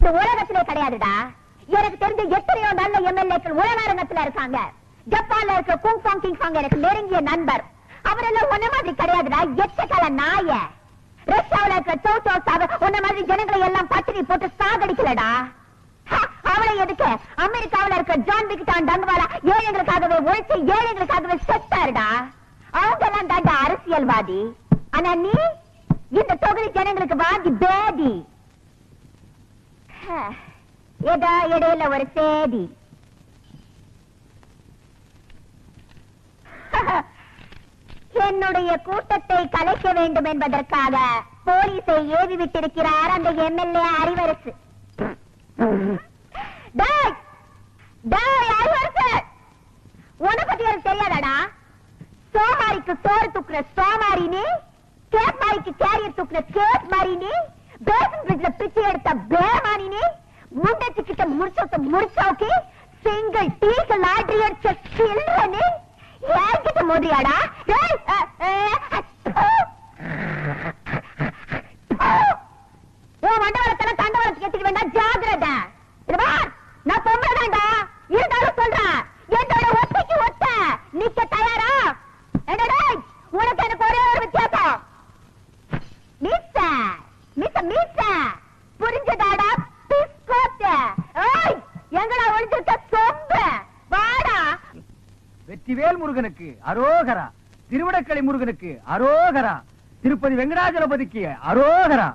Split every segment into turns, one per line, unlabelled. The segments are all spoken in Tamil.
இந்த உலகத்திலே கிடையாதுடா. எனக்கு தெரிஞ்ச எத்தனையோ நல்ல எம்எல்ஏக்கள் உலகாரங்கத்துல இருக்காங்க. ஜப்பான்ல இருக்க குங் சாங் கிங் சாங் எனக்கு நெருங்கிய நண்பர். அவரெல்லாம் ஒன்ன மாதிரி கிடையாதுடா. எச்சக்கால நாய. ரஷ்யாவுல இருக்க சோ சோ சாவ உன்ன மாதிரி ஜனங்களை எல்லாம் பட்டினி போட்டு சாகடிக்கலடா. அவளை எதுக்கு? அமெரிக்காவுல இருக்க ஜான் விக்டான் டங்குவாலா ஏழைகளுக்காகவே உழைச்சு ஏழைகளுக்காகவே செத்தாருடா. அவங்க எல்லாம் தாண்டா அரசியல்வாதி. ஆனா நீ? இந்த தொகுதி ஜனங்களுக்கு வாங்கி பேதி ஏதோ இடையில ஒரு சேதி என்னுடைய கூட்டத்தை கலைக்க வேண்டும் என்பதற்காக போலீஸை ஏவி விட்டிருக்கிறார் அந்த எம்எல்ஏ அறிவரசு எனக்கு தெரியாதாடா? சோமாரிக்கு சோறு தூக்குற சோமாரி நீ? கேப் மாரிக்கு கேரியர் தூக்குற கேப் மாரி நீ பேசன் பிரிட்ஜ்ல பிச்சை எடுத்த பேமானி நீ முண்டச்சு கிட்ட முடிச்சோத்த முடிச்சோக்கி சிங்கிள் டீக்கு லாட்ரி அடிச்ச சில்ற நீ என்கிட்ட மோதியாடா டேய், அ, அ, அ, ப்பு. உன் மண்டவளத்தெல்லாம் தண்டவளத்துக்கு ஏத்திக்க வேண்டாம் ஜாகிரதை இது பார், நான் பொம்பளைதான்டா இருந்தாலும் சொல்றேன் என்னோட ஒத்தைக்கு ஒத்த நிக்க தயாரா என்னடா உனக்கு எனக்கு ஒரே ஒரு வித்தியாசம் மீச மீச மீச புரிஞ்சதாடா பிஸ்கோத்த ஏய் எங்கடா ஒளிஞ்சிருக்க சொம்பு வாடா
வெற்றிவேல் முருகனுக்கு அரோகரா திருவிடக்கலை முருகனுக்கு அரோகரா. திருப்பதி வெங்கடாஜலபதிக்கு அரோகரா.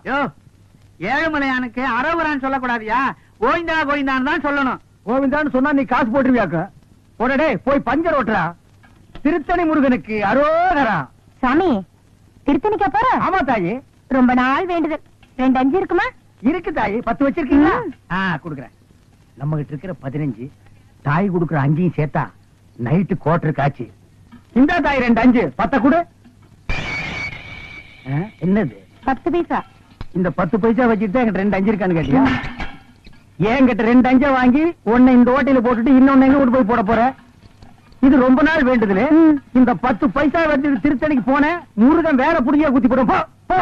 ஏழுமலையானுக்கு அரோகரான்னு சொல்லக்கூடாதியா. கோவிந்தா கோவிந்தான்னு தான் சொல்லணும்.
கோவிந்தான்னு சொன்னா நீ காசு போட்டுருவியாக்க? போடடே போய் பஞ்சர் ஓட்டுறா. திருத்தணி முருகனுக்கு அரோகரா.
சாமி திருத்தணிக்கா போற?
ஆமா தாயி.
ரொம்ப நாள் வேண்டுதல். ரெண்டு அஞ்சு இருக்குமா?
இருக்கு தாயி. பத்து வச்சிருக்கீங்களா. ஆ குடுக்குறேன். நம்ம கிட்ட இருக்கிற பதினஞ்சு தாய் குடுக்குற அஞ்சையும் சேர்த்தா நைட்டு கோட்டர் காட்சி இந்த தாய் ரெண்டு அஞ்சு. பத்த குடு. என்னது?
பத்து பைசா.
இந்த பத்து பைசா வச்சுட்டு என்கிட்ட ரெண்டு அஞ்சு இருக்கான்னு கேட்டியா? என்கிட்ட ரெண்டு அஞ்சா வாங்கி ஒண்ணு இந்த ஓட்டையில போட்டுட்டு இன்னொன்னு எங்க கொண்டு போய் போட போற? இது ரொம்ப நாள் வேண்டுதலு. இந்த பத்து பைசா வச்சு திருத்தணிக்கு போனேன். முருகன் வேற புடியா குத்தி போடும். போ.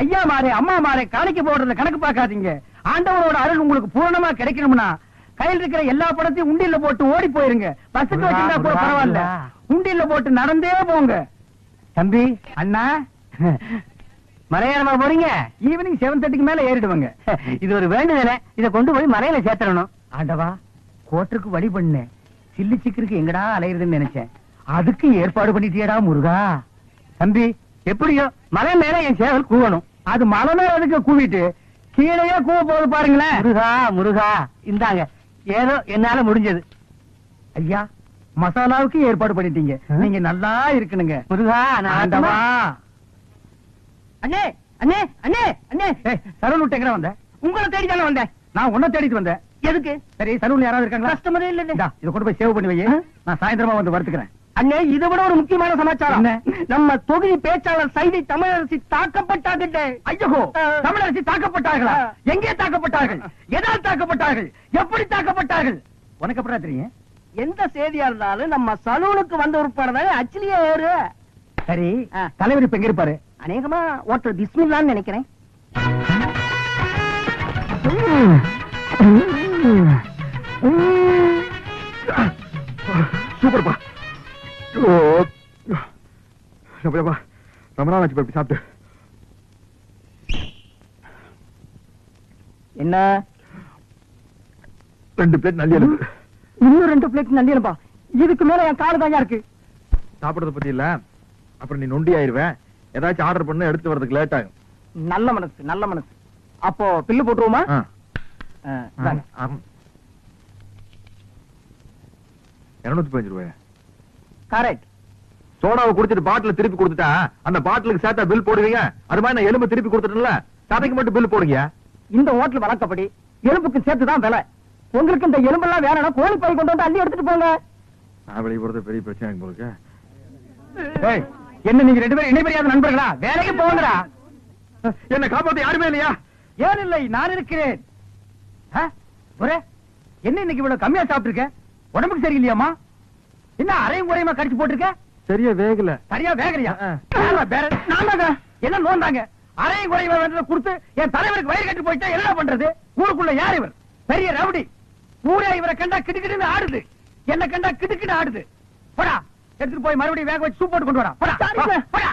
ஐயா மாறே அம்மா மாறே காணிக்க போடுறத கணக்கு பார்க்காதீங்க. ஆண்டவரோட அருள் உங்களுக்கு பூரணமா கிடைக்கணும்னா கையில் இருக்கிற எல்லா படத்தையும் உண்டியல்ல போட்டு ஓடி போயிருங்க. பஸ்ஸுக்கு வச்சிருந்தா கூட பரவாயில்ல.
முருகா.
உண்டியல்ல போட்டு நடந்தே போங்க. தம்பி அண்ணா. மலையாளமா போறீங்க? ஈவினிங் செவன் தேர்ட்டிக்கு மேல ஏறிடுவாங்க.
இது ஒரு வேண்டுதல இத கொண்டு போய் மலையில சேர்த்தரணும்
ஆண்டவா கோட்டருக்கு வழி பண்ணேன் சில்லி சிக்கருக்கு எங்கடா அலையுறதுன்னு நினைச்சேன். அதுக்கு ஏற்பாடு பண்ணிட்டியடா முருகா. தம்பி எப்படியோ மலை மேல என் சேவல் கூவணும். அது மலை மேல எதுக்கு கூவிட்டு கீழேயே கூவ போகுது பாருங்களேன். முருகா முருகா. இந்தாங்க. ஏதோ என்னால முடிஞ்சது. ஐயா மசாலாவுக்கு ஏற்பாடு பண்ணிட்டீங்க. நீங்க நல்லா இருக்கணுங்க. முருகா ஆண்டவா. அண்ணே அண்ணே அண்ணே அண்ணே. எங்க வந்த? உங்களை தேடி தானே வந்தேன். நான் உன்னை தேடிட்டு வந்தேன். எதுக்கு? சரி சலூன்ல யாராவது இருக்காங்களா? கஸ்டமரே இல்ல இதை கொண்டு போய் சேவ் பண்ணி வை நான் சாயந்தரமா வந்து வறுத்துக்கிறேன் அண்ணே இதை விட ஒரு முக்கியமான சமாச்சாரம். நம்ம தொகுதி பேச்சாளர் சைதை தமிழரசி தாக்கப்பட்டாங்க ஐயோ தமிழரசி தாக்கப்பட்டார்களா? எங்கே தாக்கப்பட்டார்கள்? எதால் தாக்கப்பட்டார்கள்? எப்படி தாக்கப்பட்டார்கள்? உனக்கு எப்படா தெரியும்?
எந்த செய்தியா இருந்தாலும் நம்ம சலூனுக்கு வந்த உட்பட அச்சிலேயே ஏறு
சரி தலைவர் இப்ப எங்க இருப்பாரு?
அநேகமா ஒருத்தர் பிஸ்மில்லான்னு நினைக்கிறேன்.
சூப்பர்ப்பா. ரொம்ப நாள் ஆச்சு சாப்பிட்டு.
என்ன?
ரெண்டு பிளேட் நல்லி
இன்னும் ரெண்டு பிளேட் நண்டியலப்பா இதுக்கு மேல என் காலு தான் இருக்கு.
சாப்பிடுறத பத்தி இல்ல. அப்புறம் நீ நொண்டி ஆயிருவேன். ஏதாச்சும் ஆர்டர் பண்ண எடுத்து வரதுக்கு லேட் ஆகும்.
நல்ல மனசு நல்ல மனசு. அப்போ பில்லு போட்டுருவோமா.
இருநூத்தி பதினஞ்சு ரூபாய்?
கரெக்ட்
சோடாவை குடிச்சிட்டு பாட்டில திருப்பி கொடுத்துட்டா அந்த பாட்டிலுக்கு சேர்த்தா பில் போடுவீங்க? அது மாதிரி நான் எலும்பு திருப்பி கொடுத்துட்டேன்ல. சதைக்கு மட்டும் பில் போடுங்க
இந்த ஹோட்டல் வழக்கப்படி எலும்புக்கு சேர்த்து தான் விலை. உங்களுக்கு இந்த எலும்பெல்லாம் வேணும்னா கோழி பை கொண்டு வந்து அள்ளி எடுத்துட்டு போங்க.
நான் வெளியே போறது பெரிய பிரச்சனை
ஏய், என்ன நீங்க ரெண்டு பேரும் இணைபெரியாத நண்பர்களா? வேலைக்கு போங்கடா.
என்ன காப்பாத்த யாருமே இல்லையா?
ஏன் இல்லை நான் இருக்கிறேன். என்ன இன்னைக்கு இவ்வளவு கம்மியா சாப்பிட்டுருக்க? உடம்புக்கு சரியில்லையாமா என்ன அரையும் குறையுமா கடிச்சு போட்டிருக்க?
சரியா வேகல.
சரியா வேகலையா? நான்தாங்க. என்ன நோந்தாங்க? அரையும் குறையுமா கொடுத்து என் தலைவருக்கு வயிறு கட்டி போயிட்டா என்ன பண்றது? ஊருக்குள்ள யார் இவர்? பெரிய ரவுடி. ஊரே இவரை கண்டா கிடுக்கிடுன்னு ஆடுது. என்ன கண்டா கிடுக்கிட்டு ஆடுது. போடா எடுத்துட்டு போய் மறுபடியும் வேக வச்சு சூப் போட்டு கொண்டு வரா போடா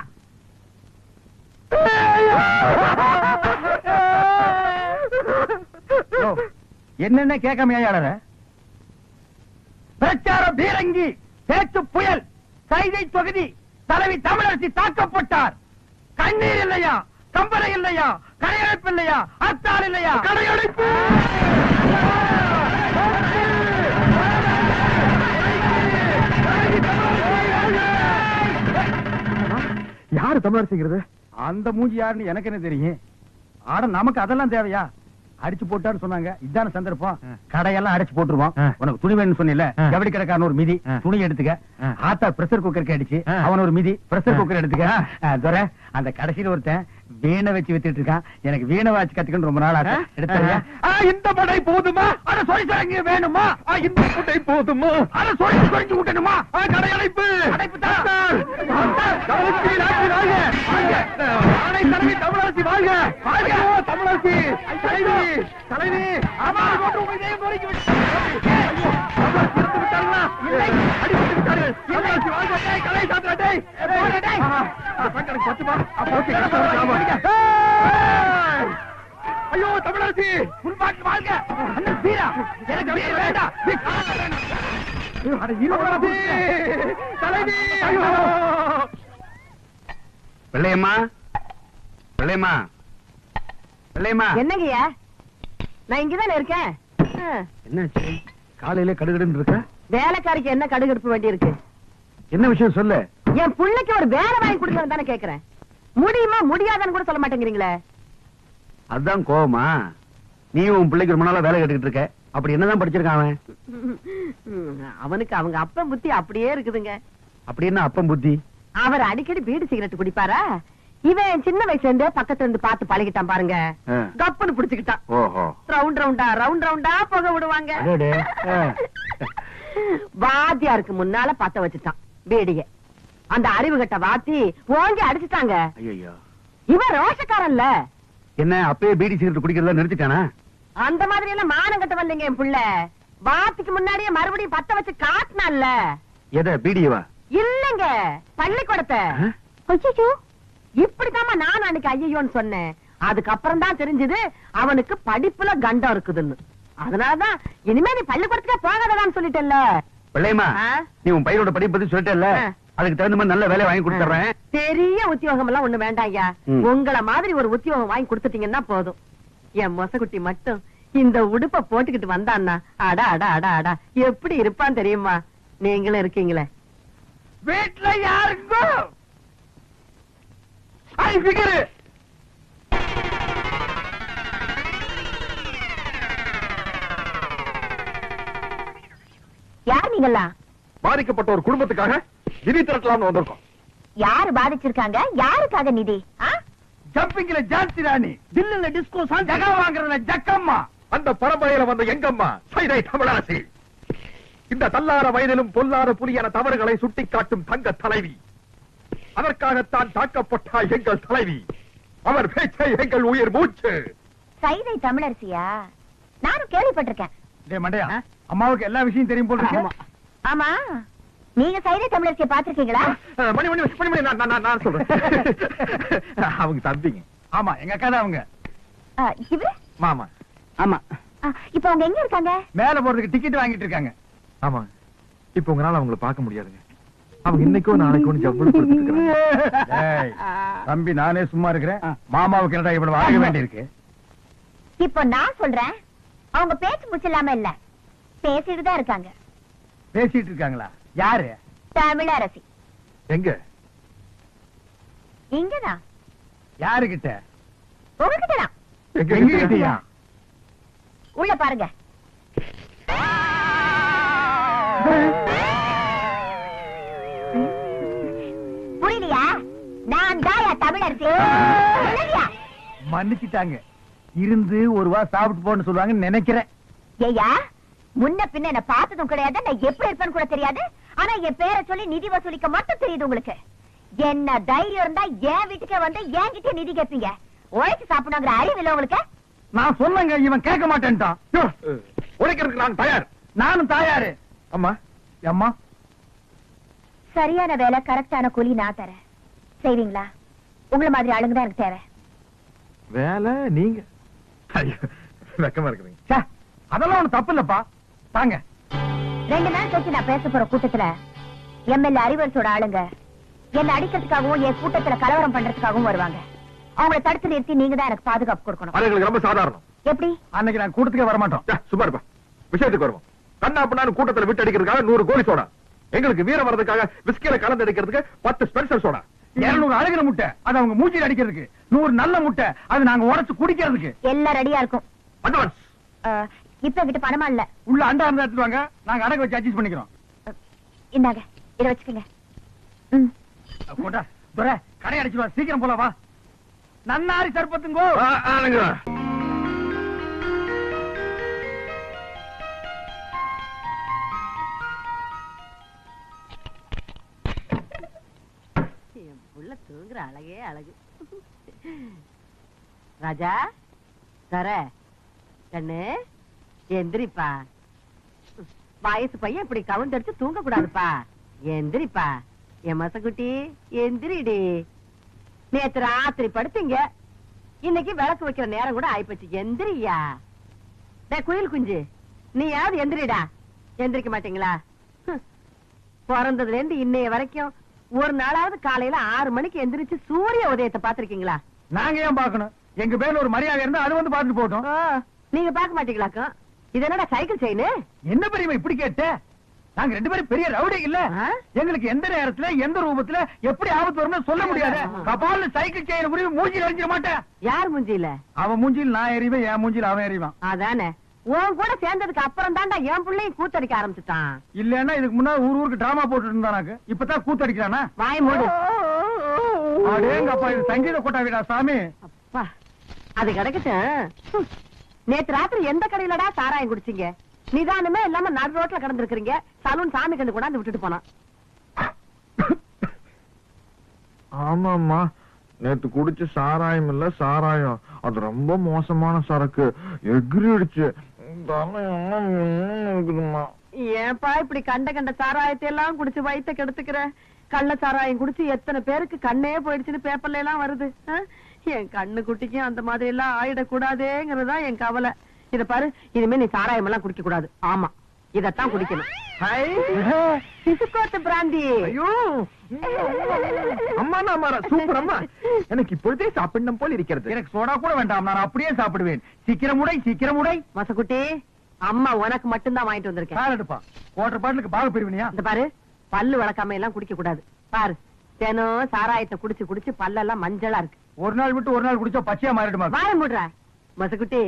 என்னென்ன கேட்காம ஏன் பிரச்சார பீரங்கி பேச்சு புயல் கைதை தொகுதி தலைவி தமிழரசி தாக்கப்பட்டார். கண்ணீர் இல்லையா? கம்பளை இல்லையா? கடையடைப்பு இல்லையா? அத்தால் இல்லையா? கடையடைப்பு!
தமிழரசிங்கிறது
அந்த மூஞ்சி யாருன்னு எனக்கு என்ன தெரியும் ஆட நமக்கு அதெல்லாம் தேவையா அடிச்சு போட்டான்னு சொன்னாங்க இதான சந்தர்ப்பம். கடையெல்லாம் அடிச்சு போட்டுருவோம். உனக்கு துணி வேணும்னு சொன்னில. ஜவுளி கடைக்காரன் ஒரு மிதி. துணி எடுத்துக்க. ஆத்தா பிரஷர் குக்கருக்கு அடிச்சு. அவன் ஒரு மிதி பிரஷர். குக்கர் எடுத்துக்க துரை அந்த கடைசியில ஒருத்தன் வீணை வச்சு வித்துட்டு இருக்கான். எனக்கு வீணை வாச்சு கத்துக்கணும் ரொம்ப நாள் ஆசை. எடுத்துறியா
இந்த படை போதுமா?
அத சொல்லி வேணுமா?
இந்த படை போதுமா?
அத சொல்லி சொல்லி விட்டணுமா
கடையடைப்பு
அடைப்பு.
தமிழரசி நாட்டி வாழ்க. தமிழரசி வாழ்க. தலைவி தலைவி.
ஆமா.
அடிபட்டு விட்டார்கள். தமிழரசி வாழ்க. கலை சாத்துறா, ஐயோ தமிழரசி!
புல்பாட்டு வாழ்க. அண்ணன் வீரா. எனக்கு வீர வேண்டாம்.
அட, இளவரசி தலைவி ஐயோ.
பிள்ளையம்மா பிள்ளையம்மா பிள்ளையம்மா
என்னங்கய்யா? நான் இங்கதானே இருக்கேன்.
என்னாச்சு? காலையில கடுகடுன்னு இருக்க?
வேலைக்காரிக்கு என்ன கடுகெடுப்பு வேண்டி இருக்கு
என்ன விஷயம் சொல்லு?
என் புள்ளைக்கு ஒரு வேலை வாங்கி கொடுங்க தானே கேக்குறேன். முடியுமா முடியாதான்னு கூட சொல்ல மாட்டேங்கிறீங்களே?
அதுதான் கோவமா. நீ உன் பிள்ளைக்கு ரொம்ப நாளா வேலை கேட்டுக்கிட்டு இருக்க. அப்படி என்னதான் படிச்சிருக்கான் அவன்?
அவனுக்கு அவங்க அப்ப புத்தி அப்படியே இருக்குதுங்க.
அப்படி என்ன அப்பம் புத்தி?
அவர் அடிக்கடி பீடி சிகரெட் குடிப்பாரா? இவன் சின்ன வயசுல இருந்தே பக்கத்துல இருந்து பார்த்து பழகிட்டான் பாருங்க. கப்புன்னு புடிச்சுக்கிட்டான். ரவுண்ட் ரவுண்டா ரவுண்ட் ரவுண்டா புகை விடுவாங்க. வாத்தியாருக்கு முன்னால பத்த வச்சுட்டான். பீடிய. அந்த அறிவு கட்ட வாத்தி ஓங்கி அடிச்சுட்டாங்க.
ஐயையோ.
இவன் ரோஷக்காரன்ல.
என்ன அப்பயே பீடி சிகரெட் குடிக்கிறதா நிறுத்திட்டானா?
அந்த மாதிரி எல்லாம் மானம் கட்ட வரலைங்க என் புள்ள. வாத்திக்கு முன்னாடியே மறுபடியும் பத்த வச்சு காட்டினான்ல.
எதை பீடியவா?
இல்லங்க பள்ளிக்கூடத்தை? ஐயோ இப்படித்தாம்மா நான் அன்னைக்கு ஐயோன்னு சொன்னேன். அதுக்கப்புறம் தான் தெரிஞ்சது அவனுக்கு படிப்புல கண்டம் இருக்குதுன்னு. அதனாலதான் இனிமே நீ பள்ளிக்கூடத்துக்கே போகாததான்னு சொல்லிட்டேல்ல
பிள்ளையம்மா
ஆ?
நீ உன் பையனோட படிப்பு பத்தி சொல்லிட்டல
ஆ.
அதுக்கு தகுந்த மாதிரி நல்ல வேலையை வாங்கி கொடுத்துறேன்
பெரிய உத்தியோகம் எல்லாம் ஒண்ணு வேண்டாம்யா. உங்கள மாதிரி ஒரு உத்தியோகம் வாங்கி கொடுத்துட்டீங்கன்னா போதும். என் மொசக்குட்டி மட்டும் இந்த உடுப்ப போட்டுக்கிட்டு வந்தான்னா அடா அடா அடா அடா எப்படி இருப்பான் தெரியுமா? நீங்களும் இருக்கீங்களே.
வீட்டுல ஃபிகர்
யார் நீங்களா?
பாதிக்கப்பட்ட ஒரு குடும்பத்துக்காக நிதி திரட்டலாம்னு வந்திருக்கோம்.
யாரு பாதிச்சிருக்காங்க? யாருக்காக நிதி?
ஜம்பிங்ல ஜான்சி ராணி தில்லுல டிஸ்கோ சாங் ஜகா வாங்குறதுல ஜக்கம்மா.
அந்த பரம்பரையில வந்த எங்கம்மா? சைதை தமிழரசி. இந்த தள்ளார வயதிலும் பொல்லாத புலியான தவறுகளை சுட்டிக்காட்டும் தங்க தலைவி. அதற்காகத்தான் தாக்கப்பட்டார் எங்கள் தலைவி. அவர் பேச்சை எங்கள் உயிர் மூச்சு.
சைதை தமிழரசியா? நானும் கேள்விப்பட்டிருக்கேன்.
அம்மாவுக்கு எல்லா விஷயம் தெரியும் போல
ஆமா. நீங்க சைதை தமிழரசியை பாத்திருக்கீங்களா
மணி மணி மணி மணி நான் நான், நான் சொல்றேன். அவங்க தம்பிங்க.
ஆமா எங்க அக்கா தான் அவங்க.
இவரு?
மாமா.
ஆமா.
இப்ப அவங்க எங்க இருக்காங்க?
மேல போறதுக்கு டிக்கெட் வாங்கிட்டு இருக்காங்க.
ஆமா. இப்ப உங்களால அவங்கள பார்க்க முடியாதுங்க. அவங்க இன்னைக்கோ நாளைக்கோ.
டேய், தம்பி நானே சும்மா இருக்கிறேன். மாமாவுக்கு என்னடா இவ்வளவு வாங்க வேண்டியிருக்கு?
இப்போ நான் சொல்றேன் அவங்க பேச்சு மூச்சு இல்லாம இல்ல. பேசிட்டு தான் இருக்காங்க.
பேசிட்டு இருக்காங்களா? யாரு?
தமிழரசி.
எங்க?
இங்கதான்.
யாருகிட்ட?
உங்ககிட்ட தான்
எங்க
எங்க கிட்டயா?
உள்ள பாருங்க. புரியலையா நான் தாயா தமிழரசி? புரியலையா?
மன்னிச்சிட்டாங்க. இருந்து ஒரு வா சாப்பிட்டு போன்னு சொல்லுவாங்கன்னு நினைக்கிறேன்.
ஏய்யா முன்ன பின்ன என்ன பார்த்ததும் கிடையாது. நான் எப்படி இருப்பேன்னு கூட தெரியாது. ஆனா என் பேரை சொல்லி நிதி வசூலிக்க மட்டும் தெரியுது உங்களுக்கு. என்ன தைரியம் இருந்தா என் வீட்டுக்கே வந்து என்கிட்ட நிதி கேட்பீங்க உழைச்சு சாப்பிடணுங்கிற அறிவு இல்ல உங்களுக்கு?
நான் சொன்னங்க இவன் கேட்க மாட்டேன்ட்டான்.
உழைக்கிறதுக்கு நான் தயார்.
நானும் தாயாரு.
அம்மா
அம்மா
சரியான வேலை கரெக்டான கூலி நான் தரேன். செய்வீங்களா? உங்களை மாதிரி ஆளுங்க தான் எனக்கு தேவை.
வேலை நீங்க. வெக்கமா இருக்குதுங்க
அதெல்லாம் ஒண்ணு தப்பு இல்லப்பா. தாங்க.
ரெண்டு நாள் கழிச்சு நான் பேச போற கூட்டத்துல எம்எல்ஏ அறிவரசோட ஆளுங்க என்ன அடிக்கிறதுக்காகவும் என் கூட்டத்துல கலவரம் பண்றதுக்காகவும் வருவாங்க. அவங்கள தடுத்து நிறுத்தி நீங்க தான் எனக்கு பாதுகாப்பு கொடுக்கணும்.
அது எங்களுக்கு ரொம்ப சாதாரணம்.
எப்படி?
அன்னைக்கு நான் கூட்டத்துக்கே வர மாட்டோம்
ச்சே, சும்மா இருப்பா. விஷயத்துக்கு வருவோம். கண்ணா பண்ணான்னு கூட்டத்துல விட்டு அடிக்கிறதுக்காக நூறு கோழி சோடா. எங்களுக்கு வீரம் வர்றதுக்காக விஸ்கில கலந்து அடிக்கிறதுக்கு பத்து ஸ்பெஷல் சோடா.
இருநூறு அழுகிற முட்டை அது அவங்க மூச்சில் அடிக்கிறதுக்கு. நூறு நல்ல முட்டை அது நாங்க உடைச்சு குடிக்கிறதுக்கு.
எல்லாம் ரெடியா இருக்கும்.
அட்வான்ஸ்
அஹ், இப்ப கிட்ட பணமா இல்ல?
உள்ள அண்டா இருந்தா எடுத்துட்டு வாங்க. நாங்க அடகு வச்சு அட்ஜஸ்ட் பண்ணிக்கிறோம்.
இந்தாங்க இத வச்சுக்கோங்க. ம்.
போட்டா துரை கடை அடிச்சுடுவா சீக்கிரம் போல வா. நன்னாரி சர்பத்துங்கோ
புள்ள தூங்குற அழகே அழகு. ராஜா தர கண்ணு. எந்திரிப்பா. வயசு பையன் இப்படி கவுந்தடிச்சு தூங்க கூடாதுப்பா எந்திரிப்பா. என் மசக்குட்டி எந்திரிடி. நேத்து ராத்திரி படுத்தீங்க. இன்னைக்கு விளக்கு வைக்கிற நேரம் கூட ஆயிப்போச்சு. எந்திரியா. டேய் குயில் குஞ்சு நீயாவது எந்திரிடா. எந்திரிக்க மாட்டீங்களா. பிறந்ததுல இருந்து இன்னைய வரைக்கும் ஒரு நாளாவது காலையில ஆறு மணிக்கு எந்திரிச்சு சூரிய உதயத்தை பாத்திருக்கீங்களா
நாங்க ஏன் பார்க்கணும்? எங்க பேர்ல ஒரு மரியாதை இருந்தா அது வந்து பார்த்துட்டு போட்டோம்
நீங்க பார்க்க மாட்டீங்களாக்கும்? இது என்னடா சைக்கிள் செயின்
என்ன பெரியமா இப்படி கேட்ட? நாங்க ரெண்டு பேரும் பெரிய ரவுடி இல்ல? எங்களுக்கு எந்த நேரத்துல எந்த ரூபத்துல எப்படி ஆபத்து வரும்னு சொல்ல முடியாது.
ஆ.
கபால்னு சைக்கிள் செயின் புரியும் மூஞ்சில எறிஞ்சிட மாட்டேன்
யார் மூஞ்சியில
அவன் மூஞ்சில் நான் எறிவேன் என் மூஞ்சில் அவன் எறிவான்
அதானே. உன் கூட சேர்ந்ததுக்கு அப்புறம் தான்டா என் பிள்ளையும் கூத்தடிக்க ஆரம்பிச்சுட்டான்.
இல்லன்னா இதுக்கு முன்னாடி ஊர் ஊருக்கு டிராமா போட்டு இருந்தானாக்கு இப்பதான் கூத்தடிக்கிறானா?
வாய் மூடு.
அடேங்கப்பா இது சங்கீத கொட்டாவிடா சாமி.
அப்பா அது கிடக்கட்டும். நேத்து ராத்திரி எந்த கடையிலடா சாராயம் குடிச்சீங்க? நிதானமே இல்லாம நடு ரோட்ல கிடந்திருக்கிறீங்க. சலூன் சாமி கண்டு கொண்டாந்து விட்டுட்டு போனான்.
ஆமாம்மா. நேத்து குடிச்ச சாராயம் இல்ல சாராயம். அது ரொம்ப மோசமான சரக்கு. இன்னும் இருக்குதும்மா.
ஏன்பா இப்படி கண்ட கண்ட சாராயத்தை எல்லாம் குடிச்சு வயித்த கெடுத்துக்கிற? கள்ள சாராயம் குடிச்சு எத்தனை பேருக்கு கண்ணே போயிடுச்சுன்னு பேப்பர்ல எல்லாம் வருது. ஆ? என் கண்ணு குட்டிக்கும் அந்த மாதிரி எல்லாம் ஆயிடக்கூடாதேங்கிறதுதான் என் கவலை. இத பாரு இனிமே நீ சாராயம் எல்லாம் குடிக்க கூடாது ஆமா இதத்தான் குடிக்கணும். பிராந்தி.
ஐயோ!
அம்மா அம்மா சூப்பர் அம்மா. எனக்கு இப்பொழுதே சாப்பிடணும் போல் இருக்கிறது.
எனக்கு சோடா கூட வேண்டாம் நான் அப்படியே சாப்பிடுவேன். சீக்கிரம் உடை சீக்கிரம் உடை.
மசக்குட்டி அம்மா உனக்கு மட்டும்தான் வாங்கிட்டு வந்திருக்கேன்.
சார் எடுப்பா. குவார்டர் பாட்டிலுக்கு பாக பிரிவினியா?
இந்த பாரு பல்லு வளர்க்காம எல்லாம் குடிக்க கூடாது பாரு தினம் சாராயத்தை குடிச்சு குடிச்சு பல்லெல்லாம் மஞ்சளா இருக்கு.
ஒரு நாள் விட்டு ஒரு நாள் குடிச்சா பச்சையா மாறிடுமா?
வாய முடுற. மசக்குட்டி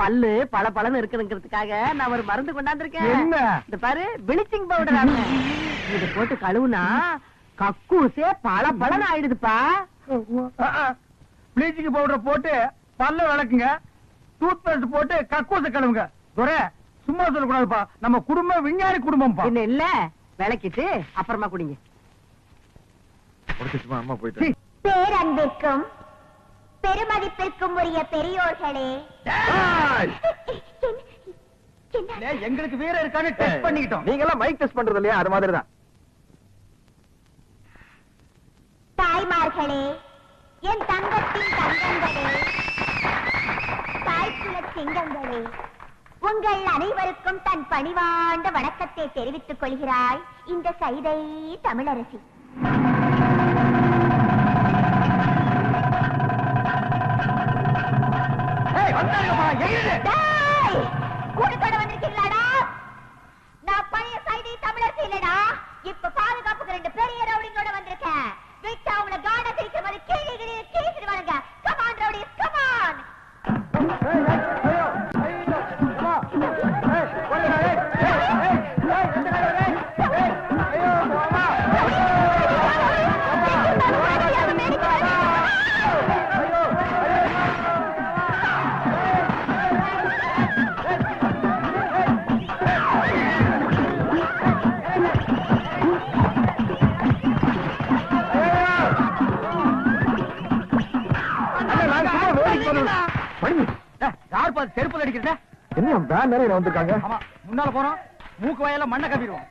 பல்லு பல பலன்னு இருக்கணுங்கிறதுக்காக நான் ஒரு மருந்து கொண்டாந்துருக்கேன்.
என்ன?
இந்த பாரு பிளிச்சிங் பவுடர் இது போட்டு கழுவுனா கக்கூசே பல பலன் ஆயிடுதுப்பா.
ப்ளீச்சிங் பவுடர் போட்டு பல்ல விளக்குங்க. டூத் பேஸ்ட் போட்டு கக்கூச கழுவுங்க. துரை சும்மா சொல்லக்கூடாதுப்பா. நம்ம குடும்பம் விஞ்ஞானி குடும்பம்ப்பா.
என்ன இல்ல? விளக்கிட்டு அப்புறமா குடிங்க.
பேரன்பிற்கும் பெருமதிப்பிற்கும் உரிய பெரியோர்களே
எங்களுக்கு வீர இருக்கான்னு டெஸ்ட் பண்ணிக்கிட்டோம்.
நீங்க எல்லாம் மைக் டெஸ்ட் பண்றது இல்லையா அது மாதிரி தான்
தாய்மார்களே என் தங்கத்தின் தங்கங்களே தாய்க்குல சிங்கங்களே உங்கள் அனைவருக்கும் தன் பணிவாண்ட வணக்கத்தை தெரிவித்துக் கொள்கிறாய் இந்த சைதை தமிழரசி. கூட்டத்தோட வந்திருக்கீங்களாடா? நான் பழைய சைதை தமிழரசி இல்லடா. இப்ப பாதுகாப்புக்கு ரெண்டு பெரிய ரவுடிங்களோட வந்திருக்கேன். விட்டு அவங்கள காட திரிக்கும் போது கீழே கீழே
பாத்து செருப்புல அடிக்கிறத?
என்ன வேன் நிறைய வந்திருக்காங்க?
ஆமா முன்னால போறோம் மூக்கு வாயில மண்ணை கப்பிடுவோம்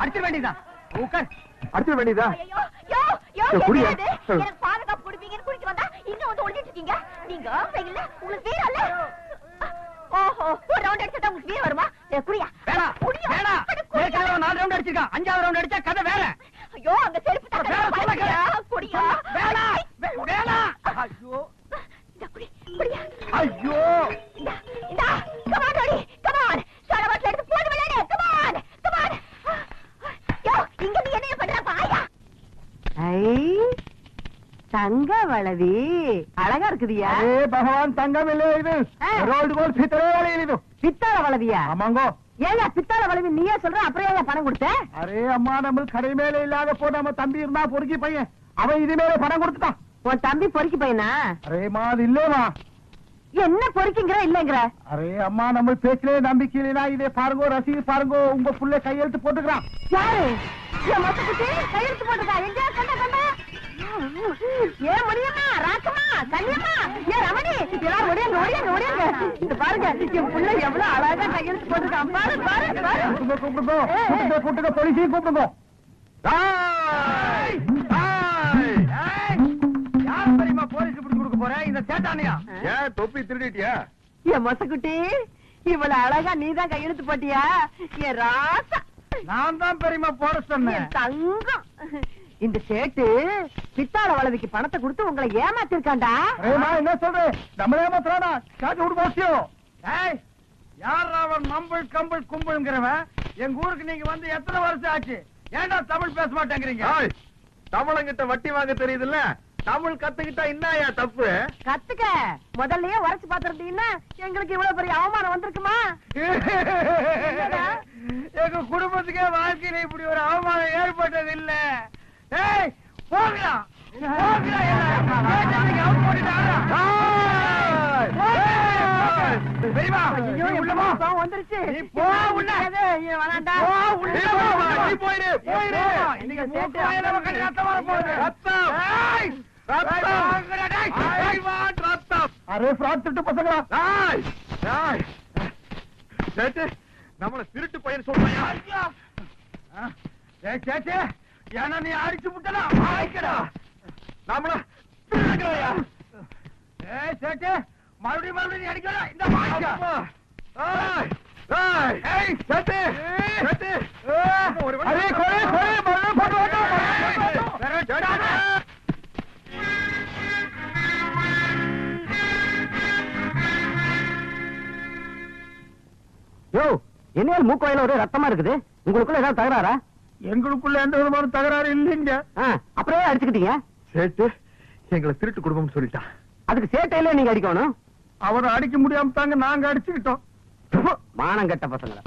அடிச்சிட வேண்டியதுதான். உட்கார்.
அடிச்சிட வேண்டியதா?
ஐயோ, யோ, யோ? என்னது? எனக்கு பாதுகாப்பு கொடுப்பீங்கன்னு குடிச்சு வந்தா இங்க வந்து ஒளிஞ்சிட்டு இருக்கீங்க? நீங்க வெயில்ல உங்களுக்கு வீரம் இல்ல. ஓஹோ ஒரு ரவுண்ட் அடிச்சா உங்களுக்கு வீரம் வருமா? ஏ, குடியா.
வேணாம்
குடியா.
வேணாம்
அட, குடியா.
ஏற்கனவே நாலு ரவுண்ட் அடிச்சிருக்கான் அஞ்சாவது ரவுண்ட் அடிச்சா கதை வேற.
ஐயோ அங்க செருப்பு
சொல்ல
குடியா.
கேளு.
குடியா
தங்க வளவி. அழகா இருக்குதியா?
அரே பகவான் தங்கம் இல்லை இது.
ஆ.
ரோல்டு கோல் பித்தளை
வளவியா?
ஆமாங்கோ.
ஏங்க பித்தாள வளவி நீயே சொல்ற அப்புறம் ஏங்க பணம் கொடுத்த?
அரே அம்மா நம்ம கடை மேல இல்லாத போ நம்ம தம்பி இருந்தா பொறுக்கி பையன். அவன் இது மேல பணம் கொடுத்துட்டான்.
உன் தம்பி பொறுக்கி பையனா?
அரேமா அது இல்லேமா
என்ன பொறுக்கிங்கிற இல்லங்கிற?
அரே அம்மா நம்ம பேச்சிலே நம்பிக்கை இல்லைனா இதே பாருங்கோ ரசீது பாருங்கோ உங்க புள்ள கையெழுத்து போட்டுக்கிறான்.
யாரு? என் கையெழுத்து போட்டுக்கா? எங்க கண்ட கண்ட ஏன் முடியுமா? ராக்கமா கன்னியம்மா ஏன் ரமணி எல்லாரும் ஒடியாங்க ஒடியாங்க ஒடியாங்க இது பாருங்க என் புள்ள எவ்வளவு அழகா கையெழுத்து போட்டுருக்கான். பாரு பாரு பாரு.
கூப்பிடுங்க கூப்பிடுங்க கூப்பிடுங்க போலீஸையும் கூப்பிடுங்க. யார் தெரியுமா போலீஸ் பிடிச்சு கொடுக்க போற? இந்த சேட்டானியா
ஏன் தொப்பி திருடிட்டியா?
என் மொசக்குட்டி இவ்வளவு அழகா நீதான் கையெழுத்து போட்டியா? என் ராசா.
நான் தான் பெரியமா போட சொன்னேன்.
தங்கம். இந்த சேட்டு பித்தாள வளவிக்கு பணத்தை கொடுத்து உங்களை ஏமாத்திருக்காண்டா?
என்ன சொல்றேன்? நம்மளே மாத்திரானா காட்டு விடு யார் அவன் மம்பிள் கம்பிள் கும்பிள்ங்கிறவன்? எங்க ஊருக்கு நீங்க வந்து எத்தனை வருஷம் ஆச்சு? ஏன்டா தமிழ் பேச மாட்டேங்கிறீங்க?
தமிழங்கிட்ட வட்டி வாங்க தெரியுதுல்ல? தமிழ் கத்துக்கிட்டா என்னயா தப்பு?
கத்துக்க. முதல்லயே உரைச்சு பாத்திருந்தீங்கன்னா எங்களுக்கு இவ்வளவு பெரிய அவமானம் வந்திருக்குமா?
எங்க குடும்பத்துக்கே வாழ்க்கையில இப்படி ஒரு அவமானம் ஏற்பட்டது இல்ல ஏய் போகலா போகலா பெரியமா
ஐயோ,
நீ
என்
உள்ள போ.
கோவம் வந்துருச்சு
நீ போ உள்ள.
அது, இங்க வேணாம்டா.
போ உள்ள
நீ
போ.
போ, நீ போயிரு, போயிரு.
இன்னைக்கு மூக்கு வாயில உக்காந்து ரத்தம் வர போகுது.
ரத்தம்.
ஏய்,
ரத்தம்.
ஏய், வாங்குடா, டேய்.
I want ரத்தம்.
அரே fraud திட்டு பசங்களா
நம்மள திருட்டு பையன் சொல்றாயா
ஆ, ஏய் சேச்சே ஏன்னா நீ அடிச்சு விட்டா
ஆயிக்கடா நாமளா
ஏய் சேட்டு மறுபடியும் மறுபடியும் நீ அடிக்கடா. இந்த வாய்க்கா.
ஏய். சேட்டு. சேட்டு.
அரே
யோ என்ன மூக்கோயில ஒரே ரத்தமா இருக்குது? உங்களுக்குள்ள ஏதாவது தகராறா?
எங்களுக்குள்ள எந்த விதமான தகராறு இல்லைங்க.
அப்புறம் அடிச்சுக்கிட்டீங்க?
சேட்டு எங்களை திருட்டு குடும்பம் சொல்லிட்டான்
அதுக்கு சேட்டையில நீங்க அடிக்கணும்?
அவரை அடிக்க முடியாம தாங்க நாங்க அடிச்சுக்கிட்டோம்.
மானம் கெட்ட பசங்கள.